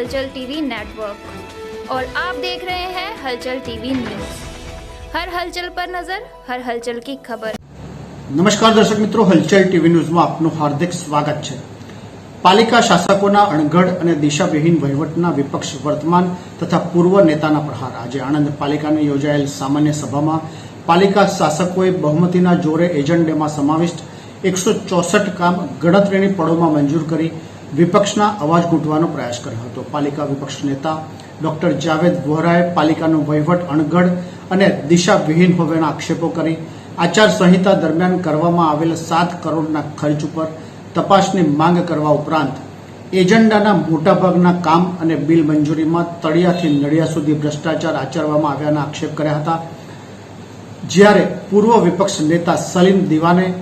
हलचल TV network और आप देख रहे हैं हलचल टीवी न्यूज हर हलचल पर नजर हर हलचल की खबर નમસ્કાર દર્શક મિત્રો હલચલ ટીવી ન્યૂઝમાં આપનું હાર્દિક સ્વાગત છે પાલિકા શાસકોના અણઘડ અને દિશાવિહીન વહીવટના વિપક્ષ વર્તમાન તથા પૂર્વ નેતાના પ્રહાર આજે આણંદ પાલિકાની યોજાયેલ સામાન્ય સભામાં પાલિકા શાસકોએ બહુમતીના જોરે એજન્ડામાં સમાવિષ્ટ એકસો ચોસઠ કામ ગણતરીની પળોમાં મંજૂર કરી વિપક્ષના અવાજ ગૂંટવાનો પ્રયાસ કર્યો હતો. પાલિકા વિપક્ષ નેતા ડોક્ટર જાવેદ વોહરાએ પાલિકાનો વહીવટ અણઘડ અને દિશાવિહીન હોવાના આક્ષેપો કરી આચાર સંહિતા દરમિયાન કરવામાં આવેલ સાત કરોડના ખર્ચ ઉપર તપાસની માંગ કરવા ઉપરાંત એજન્ડાના મોટાભાગના કામ અને બિલ મંજૂરીમાં તળિયાથી નડિયા સુધી ભ્રષ્ટાચાર આચરવામાં આવ્યાના આક્ષેપ કર્યા હતા. જ્યારે પૂર્વ વિપક્ષ નેતા સલીમ દિવાને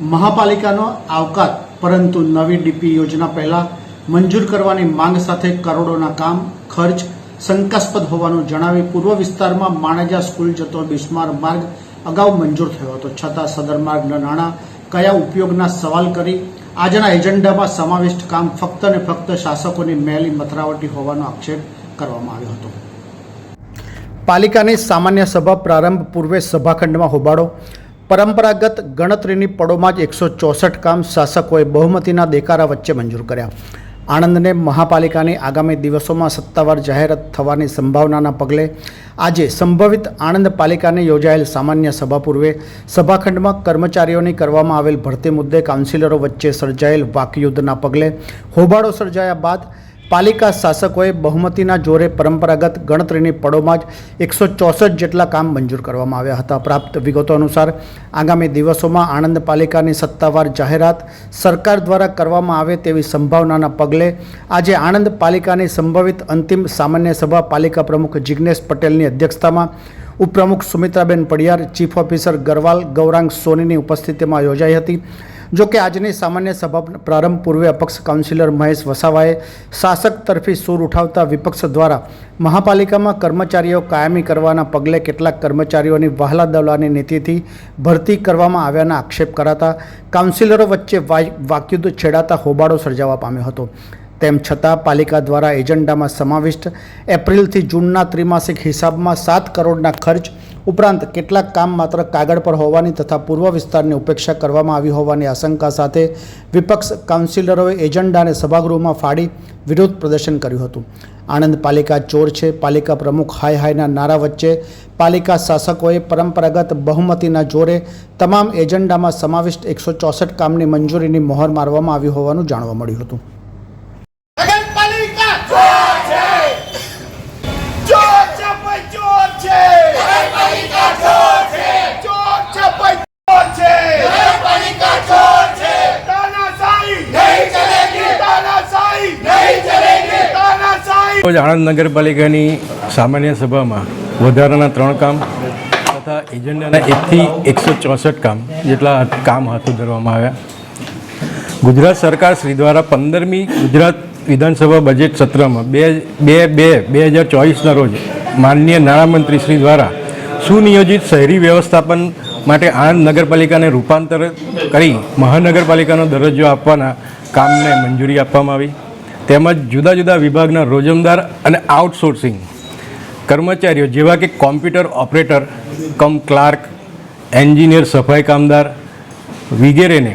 મહાપાલિકાનો આવકાત પરંતુ નવી ડીપી યોજના પહેલા મંજૂર કરવાની માંગ સાથે કરોડોના કામ, ખર્ચ શંકાસ્પદ હોવાનું જણાવી પૂર્વ વિસ્તારમાં માણેજા સ્કૂલ જતો બિસ્માર માર્ગ અગાઉ મંજૂર થયો હતો. છતાં સદર માર્ગના નાણાં કયા ઉપયોગના સવાલ કરી આજના એજન્ડામાં સમાવિષ્ટ કામ ફક્ત ને ફક્ત શાસકોની મેલી મથરાવટી હોવાનો આક્ષેપ કરવામાં આવ્યો હતો. પાલિકાની સામાન્ય સભા પ્રારંભ પૂર્વે સભાખંડમાં હોબાળો પરંપરાગત ગણતરીની પળોમાં જ એકસો ચોસઠ કામ શાસકોએ બહુમતીના દેકારા વચ્ચે મંજૂર કર્યા. આણંદને મહાપાલિકાની આગામી દિવસોમાં સત્તાવાર જાહેરાત થવાની સંભાવનાના પગલે આજે સંભવિત આણંદ પાલિકાને યોજાયેલ સામાન્ય સભા પૂર્વે સભાખંડમાં કર્મચારીઓની કરવામાં આવેલ ભરતી મુદ્દે કાઉન્સિલરો વચ્ચે સર્જાયેલ વાકયુદ્ધના પગલે હોબાળો સર્જાયા બાદ પાલિકા શાસકોએ બહુમતીના જોરે પરંપરાગત ગણતરીની પળોમાં જ એકસો ચોસઠ જેટલા કામ મંજૂર કરવામાં આવ્યા હતા. પ્રાપ્ત વિગતો અનુસાર, આગામી દિવસોમાં આણંદ પાલિકાની સત્તાવાર જાહેરાત સરકાર દ્વારા કરવામાં આવે તેવી સંભાવનાના પગલે આજે આણંદ પાલિકાની સંભવિત અંતિમ સામાન્ય સભા પાલિકા પ્રમુખ જિજ્ઞેશ પટેલની અધ્યક્ષતામાં ઉપપ્રમુખ સુમિત્રાબેન પડિયાર, ચીફ ઓફિસર ગરવાલ, ગૌરાંગ સોનીની ઉપસ્થિતિમાં યોજાઈ હતી. જો કે આજની સામાન્ય સભા પ્રારંભ પૂર્વે અપક્ષ કાઉન્સિલર મહેશ વસાવાએ શાસક તરફી સૂર ઉઠાવતા વિપક્ષ દ્વારા મહાપાલિકામાં કર્મચારીઓ કાયમી કરવાના પગલે કેટલાક કર્મચારીઓની વહાલા દવલાની નીતિથી ભરતી કરવામાં આવ્યાના આક્ષેપ કરાતા કાઉન્સિલરો વચ્ચે વાકયુદ્ધ છેડાતા હોબાળો સર્જાવા પામ્યો હતો. તેમ છતાં પાલિકા દ્વારા એજન્ડામાં સમાવિષ્ટ એપ્રિલથી જૂનના ત્રિમાસિક હિસાબમાં સાત કરોડના ખર્ચ ઉપરાંત કેટલાક કામ માત્ર કાગળ પર હોવાની તથા પૂર્વ વિસ્તારની ઉપેક્ષા કરવામાં આવી હોવાની આશંકા સાથે વિપક્ષ કાઉન્સિલરોએ એજન્ડાને સભાગૃહમાં ફાડી વિરોધ પ્રદર્શન કર્યું હતું. આણંદ પાલિકા ચોર છે. પાલિકા પ્રમુખ હાય હાયના નારા વચ્ચે પાલિકા શાસકોએ પરંપરાગત બહુમતીના જોરે તમામ એજન્ડામાં સમાવિષ્ટ એકસો ચોસઠ કામની મંજૂરીની મોહર મારવામાં આવી હોવાનું જાણવા મળ્યું હતું. રોજ આણંદ નગરપાલિકાની સામાન્ય સભામાં વધારાના ત્રણ કામ તથા એજન્ડાના એકથી એકસો ચોસઠ કામ જેટલા કામ હાથ ધરવામાં આવ્યા. ગુજરાત સરકાર શ્રી દ્વારા પંદરમી ગુજરાત વિધાનસભા બજેટ સત્રમાં બે બે બે બે હજાર ચોવીસના રોજ માનનીય નાણામંત્રી શ્રી દ્વારા સુનિયોજિત શહેરી વ્યવસ્થાપન માટે આણંદ નગરપાલિકાને રૂપાંતર કરી મહાનગરપાલિકાનો દરજ્જો આપવાના કામને મંજૂરી આપવામાં આવી. તેમજ જુદા જુદા વિભાગના રોજમદાર અને આઉટસોર્સિંગ કર્મચારીઓ, જેવા કે computer operator cum clerk engineer સફાઈ કામદાર વગેરેને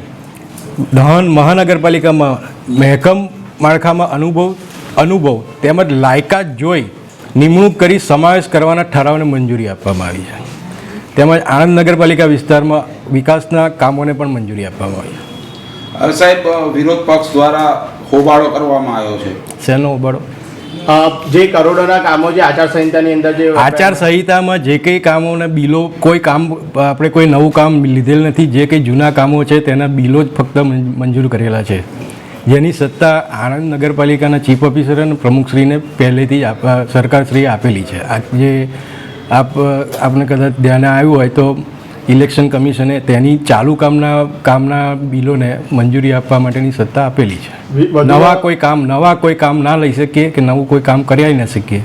દહન મહાનગરપાલિકામાં મહેકમ માળખામાં અનુભવ અનુભવ તેમજ લાયકાત જોઈ નિમણૂક કરી સમાવેશ કરવાના ઠરાવને મંજૂરી આપવામાં આવી છે. તેમજ આણંદ નગરપાલિકા વિસ્તારમાં વિકાસના કામોને પણ મંજૂરી આપવામાં આવી સાહેબ વિરોધ પક્ષ દ્વારા હોબાળો કરવામાં આવ્યો છે. શેનો હોબાળો? જે કરોડોના કામો જે આચારસંહિતાની અંદર જે આચાર સંહિતામાં જે કંઈ કામોને બિલો કોઈ કામ આપણે કોઈ નવું કામ લીધેલ નથી જે કંઈ જૂના કામો છે તેના બિલો જ ફક્ત મંજૂર કરેલા છે. જેની સત્તા આણંદ નગરપાલિકાના ચીફ ઓફિસર અને પ્રમુખશ્રીને પહેલેથી જ આપ સરકારશ્રીએ આપેલી છે. આ જે આપ આપને કદાચ ધ્યાને આવ્યું હોય તો ઇલેક્શન કમિશને તેની ચાલુ કામના કામના બિલોને મંજૂરી આપવા માટેની સત્તા આપેલી છે. નવા કોઈ કામ નવા કોઈ કામ ના લઈ શકીએ કે નવું કોઈ કામ કર્યા ના શકીએ.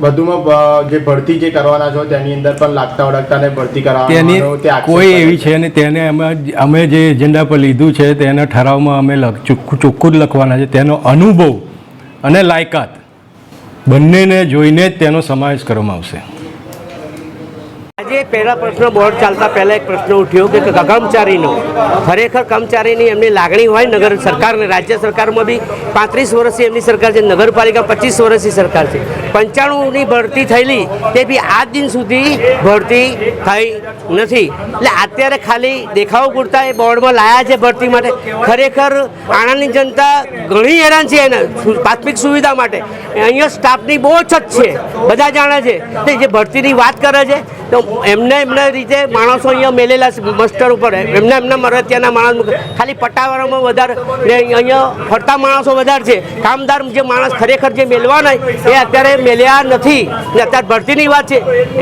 વધુમાં જે ભરતી જે કરવાના છો તેની અંદર પણ લાગતા વળગતાને ભરતી કરાવવાનો કોઈ એવી છે. છે ને તેને અમે અમે જે એજન્ડા પર લીધું છે તેના ઠરાવમાં અમે ચોખ્ખું જ લખવાના છે. તેનો અનુભવ અને લાયકાત બંનેને જોઈને જ તેનો સમાવેશ કરવામાં આવશે. પહેલા પ્રશ્ન બોર્ડ ચાલતા પહેલા એક પ્રશ્ન ઉઠ્યો કે કર્મચારીનો ખરેખર કર્મચારીની એમની લાગણી હોય નગર સરકારને રાજ્ય સરકારમાં બી પાંત્રીસ વર્ષથી એમની સરકાર છે, નગરપાલિકા પચીસ વર્ષની સરકાર છે. પંચાણુંની ભરતી થયેલી તે બી આજ દિન સુધી ભરતી થઈ નથી. એટલે અત્યારે ખાલી દેખાવ પૂરતા એ બોર્ડમાં લાયા છે ભરતી માટે. ખરેખર આણંદની જનતા ઘણી હેરાન છે એના પ્રાથમિક સુવિધા માટે. અહીંયા સ્ટાફની બહુ જ છે, બધા જાણે છે. તે જે ભરતીની વાત કરે છે તો એમને એમના રીતે માણસો અહીંયા મેલેલા છે, મસ્ટર ઉપર. એમના એમના મરતિયાના માણસ ખાલી પટાવાળામાં વધારે ને અહીંયા ફરતા માણસો વધારે છે. કામદાર જે માણસ ખરેખર જે મેળવાના એ અત્યારે મેલ્યા નથી. ને અત્યારે ભરતીની વાત છે.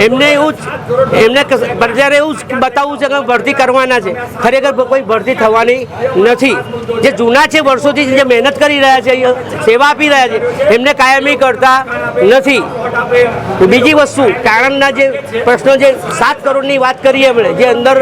એમને એવું જ, એમને અત્યારે એવું જ બતાવવું છે કે ભરતી કરવાના છે. ખરેખર કોઈ ભરતી થવાની નથી. જે જૂના છે વર્ષોથી જે મહેનત કરી રહ્યા છે, અહીંયા સેવા આપી રહ્યા છે, એમને કાયમી કરતા નથી. બીજી વસ્તુ, કારણના જે પ્રશ્નો જે સાત કરોડની વાત કરીએ આપણે જે અંદર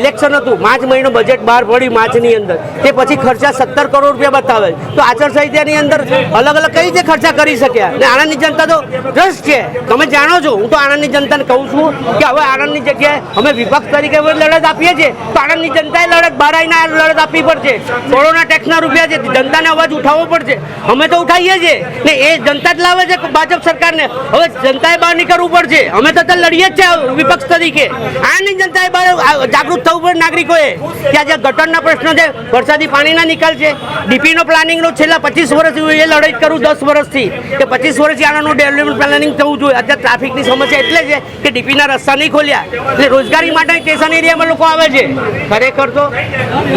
ઇલેક્શન હતું, માર્ચ મહિનો બજેટ બહાર પડ્યું માર્ચની અંદર. તે પછી ખર્ચા સત્તર કરોડ રૂપિયા બતાવે તો આચારસંહિતાની અંદર અલગ અલગ કઈ રીતે ખર્ચા કરી શક્યા અને આણંદની જનતા તો દ્રષ્ટ છે. તમે જાણો છો, હું તો આણંદની જનતાને કહું છું કે હવે આણંદની જગ્યાએ અમે વિપક્ષ તરીકે લડત આપીએ છીએ. તો આણંદની જનતાએ લડત બહાર આ લડત આપવી પડશે. કોરોના ટેક્સના રૂપિયા છે, જનતાને અવાજ ઉઠાવવો પડશે. અમે તો ઉઠાવીએ છીએ. ને એ જનતા જ લાવે છે ભાજપ સરકારને. હવે જનતાએ બહાર નીકળવું પડશે. અમે તો લડીએ જ છે વિપક્ષ તરીકે. આણંદની જનતાએ જાગૃત થવું પડે નાગરિકોએ. કે આજે ગટરના પ્રશ્નો છે, વરસાદી પાણીના નિકાલ છે. ડીપીનો પ્લાનિંગનો છેલ્લા પચીસ વર્ષથી એ લડાઈ કરું દસ વર્ષથી. કે પચીસ વર્ષથી આણંદનું ડેવલપમેન્ટ પ્લાનિંગ થવું જોઈએ. અત્યારે ટ્રાફિકની સમસ્યા એટલે છે કે ડીપીના રસ્તા નહીં ખોલ્યા. એટલે રોજગારી માટે સ્ટેશન એરિયામાં લોકો આવે છે. ખરેખર તો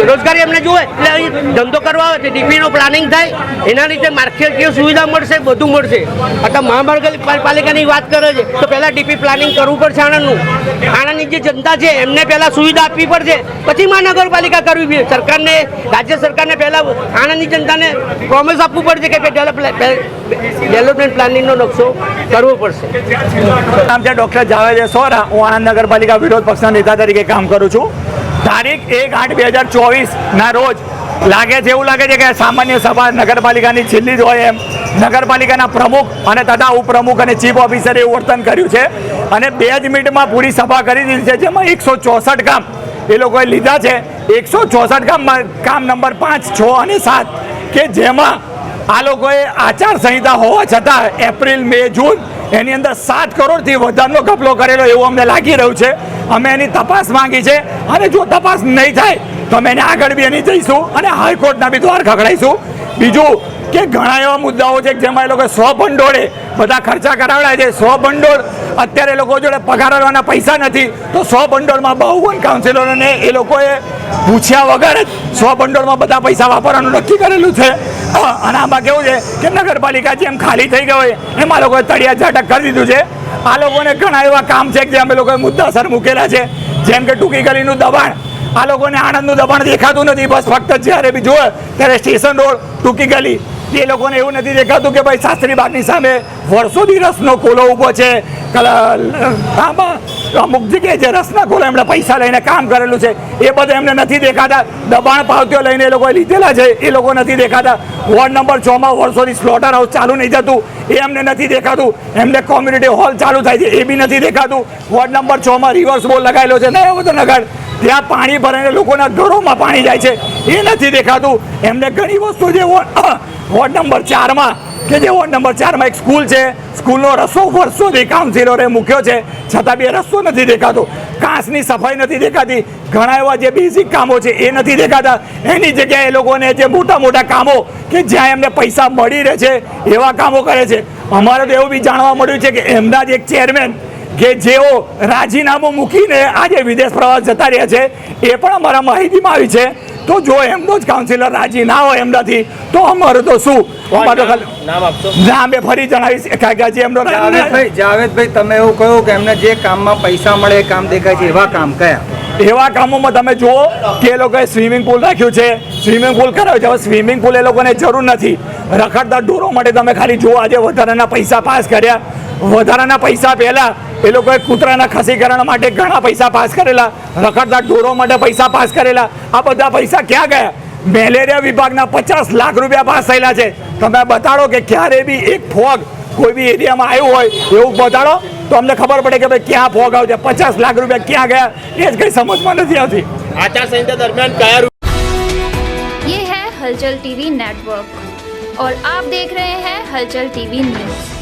રોજગારી એમને જોવે એટલે અહીં ધંધો કરવા આવે છે. ડીપીનો પ્લાનિંગ થાય, એના લીધે માર્કેટીય સુવિધા મળશે, બધું મળશે. અત્યારે મહાનગરપાલિકાની વાત કરે છે. તો પહેલાં ડીપી પ્લાનિંગ કરવું પડશે આણંદનું આણંદની જે જનતા છે, એમને પહેલાં સુવિધા આપવી પડશે. પછી મહાનગરપાલિકા કરવી પડે. સરકારને, રાજ્ય સરકારને પહેલાં આણંદની જનતાને પ્રોમિસ આપવું પડશે કે ડેવલપમેન્ટ પ્લાનિંગનો નકશો કરવો પડશે. નામ છે ડૉક્ટર જાવેદ સોરા. હું આણંદ નગરપાલિકા વિરોધ પક્ષના નેતા તરીકે કામ કરું છું. તારીખ એક આઠ બે હજાર ચોવીસના રોજ લાગે છે, એવું લાગે છે કે સામાન્ય સભા નગરપાલિકાની છેલ્લી જ હોય એમ. નગરપાલિકાના પ્રમુખ અને તથા ઉપપ્રમુખ અને ચીફ ઓફિસરે એવું વર્તન કર્યું છે. અને બે જ મિનિટમાં પૂરી સભા કરી દીધી છે, જેમાં એકસો ચોસઠ કામ એ લોકોએ લીધા છે. એકસો ચોસઠ ગામમાં કામ નંબર પાંચ, છ અને સાત, કે જેમાં આ લોકોએ આચાર સંહિતા હોવા છતાં એપ્રિલ, મે, જૂન એની અંદર સાત કરોડથી વધારનો ઘપલો કરેલો એવું અમને લાગી રહ્યું છે. અમે એની તપાસ માંગી છે. અને જો તપાસ નહીં થાય તો અમે એને આગળ બી એની જઈશું અને હાઈકોર્ટના બી દ્વાર ખખડાઈશું બીજું કે ઘણા એવા મુદ્દાઓ છે જેમાં એ લોકો સો ભંડોળે બધા ખર્ચા કરાવડાય છે. સો ભંડોળ અત્યારે લોકો જોડે પગાર આપવાના પૈસા નથી. તો સો ભંડોળમાં બાવન કાઉન્સિલરોને એ લોકોએ પૂછ્યા વગર જ સો ભંડોળમાં બધા પૈસા વાપરવાનું નક્કી કરેલું છે. અને આમાં કેવું છે કે નગરપાલિકા જેમ ખાલી થઈ ગઈ હોય, એમાં લોકોએ તળિયા ઝાટક કરી દીધું છે. આ લોકોને ઘણા એવા કામ છે જે અમે લોકોએ મુદ્દાસર મૂકેલા છે. જેમ કે ટૂંકી ગલીનું દબાણ આ લોકોને આણંદનું દબાણ દેખાતું નથી. બસ ફક્ત જ્યારે બી જોવે ત્યારે સ્ટેશન રોડ ટૂંકી ગલી. એ લોકોને એવું નથી દેખાતું કે ભાઈ શાસ્ત્રી બાગની સામે વર્ષોથી રસનો કોલો ઊભો છે. અમુક જગ્યાએ જે રસના કોલો એમણે પૈસા લઈને કામ કરેલું છે. એ બધું એમને નથી દેખાતા. દબાણ પાવતીઓ લઈને એ લોકોએ લીધેલા છે. એ લોકો નથી દેખાતા. વોર્ડ નંબર છ માં વર્ષોથી સ્લોટર હાઉસ ચાલુ નહીં જતું એ એમને નથી દેખાતું. એમને કોમ્યુનિટી હોલ ચાલુ થાય છે. એ બી નથી દેખાતું. વોર્ડ નંબર છ માં રિવર્સ બોલ લગાવેલો છે. નયો બધો નગર ત્યાં પાણી ભરાઈને લોકોના ઘરોમાં પાણી જાય છે. એ નથી દેખાતું. એમને ઘણી વસ્તુ જે વોર્ડ નંબર ચારમાં, કે જે વોર્ડ નંબર ચારમાં એક સ્કૂલ છે. સ્કૂલનો રસ્તો વર્ષોથી કાઉન્સિલરે મૂક્યો છે. છતાં બી રસ્તો નથી દેખાતો. કાંસની સફાઈ નથી દેખાતી. ઘણા એવા જે બેઝિક કામો છે, એ નથી દેખાતા. એની જગ્યાએ એ લોકોને જે મોટા મોટા કામો, કે જ્યાં એમને પૈસા મળી રહે છે, એવા કામો કરે છે. અમારે તો એવું બી જાણવા મળ્યું છે કે એમના જ એક ચેરમેન કે જેઓ રાજીનામું મૂકીને આજે વિદેશ પ્રવાસ જતા રહ્યા છે એ પણ અમારા માહિતીમાં આવી છે. તો જો એમનો જ કાઉન્સિલર રાજી ના હોય એમનાથી તો અમારે તો શું? નામ એ ફરી જણાવીશ. કારણ કે હજી એમનો જાવેદભાઈ જાવેદભાઈ તમે એવું કહ્યું કે એમને જે કામમાં પૈસા મળે એ કામ દેખાય છે એવા કામ કયા? એવા કામોમાં તમે જુઓ કે એ લોકોએ સ્વિમિંગ પુલ રાખ્યું છે. સ્વિમિંગ પુલ કરાવ્યું છે. હવે સ્વિમિંગ પુલ એ લોકોને જરૂર નથી. રખડતા ઢોરો માટે તમે ખાલી જુઓ આજે વધારાના પૈસા પાસ કર્યા. વધારાના પૈસા પહેલા એ લોકોએ કૂતરાના ખસીકરણ માટે ઘણા પૈસા પાસ કરેલા રખડતા ઢોરો માટે પૈસા પાસ કરેલા આ બધા પૈસા ક્યાં ગયા મેલેરિયા વિભાગના પચાસ લાખ રૂપિયા પાસ થયેલા છે તમે બતાડો કે ક્યારે બી એક ફોગ કોઈ બી એરિયામાં આવ્યું હોય એવું બતાડો તો અમને ખબર પડે કે ભાઈ ક્યાં ફોગ આવશે પચાસ લાખ રૂપિયા ક્યાં ગયા એ જ કંઈ સમજમાં નથી આવતી આચારસંહિતા દરમિયાન કયા ये है हलचल टीवी नेटवर्क और आप देख रहे हैं हलचल टीवी न्यूज